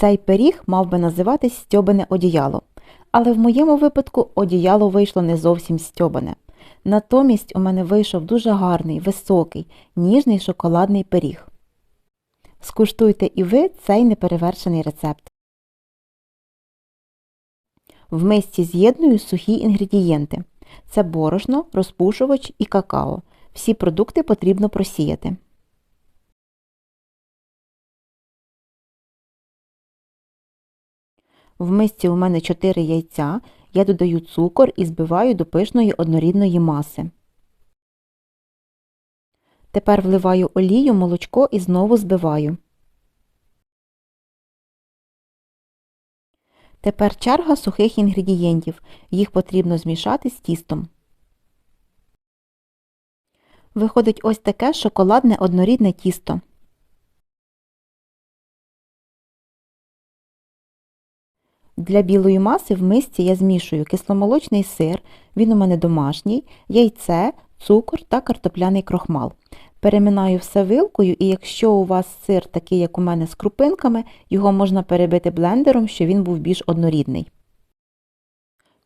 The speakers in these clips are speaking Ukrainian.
Цей пиріг мав би називатись стьобане одіяло, але в моєму випадку одіяло вийшло не зовсім стьобане. Натомість у мене вийшов дуже гарний, високий, ніжний шоколадний пиріг. Скуштуйте і ви цей неперевершений рецепт. В мисці з'єдную сухі інгредієнти. Це борошно, розпушувач і какао. Всі продукти потрібно просіяти. В мисці у мене 4 яйця. Я додаю цукор і збиваю до пишної однорідної маси. Тепер вливаю олію, молочко і знову збиваю. Тепер черга сухих інгредієнтів. Їх потрібно змішати з тістом. Виходить ось таке шоколадне однорідне тісто. Для білої маси в мисці я змішую кисломолочний сир, він у мене домашній, яйце, цукор та картопляний крохмал. Переминаю все вилкою, і якщо у вас сир такий, як у мене з крупинками, його можна перебити блендером, щоб він був більш однорідний.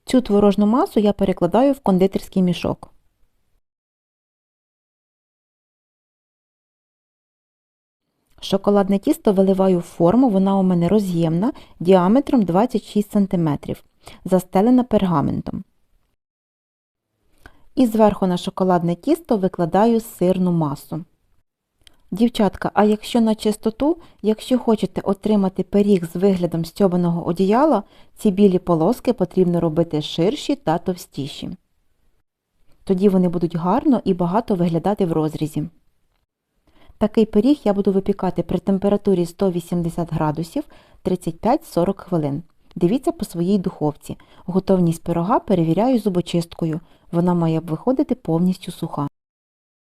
Цю творожну масу я перекладаю в кондитерський мішок. Шоколадне тісто виливаю в форму, вона у мене роз'ємна, діаметром 26 см, застелена пергаментом. І зверху на шоколадне тісто викладаю сирну масу. Дівчатка, а якщо на чистоту, якщо хочете отримати пиріг з виглядом стьобаного одіяла, ці білі полоски потрібно робити ширші та товстіші. Тоді вони будуть гарно і багато виглядати в розрізі. Такий пиріг я буду випікати при температурі 180 градусів 35-40 хвилин. Дивіться по своїй духовці. Готовність пирога перевіряю зубочисткою. Вона має виходити повністю суха.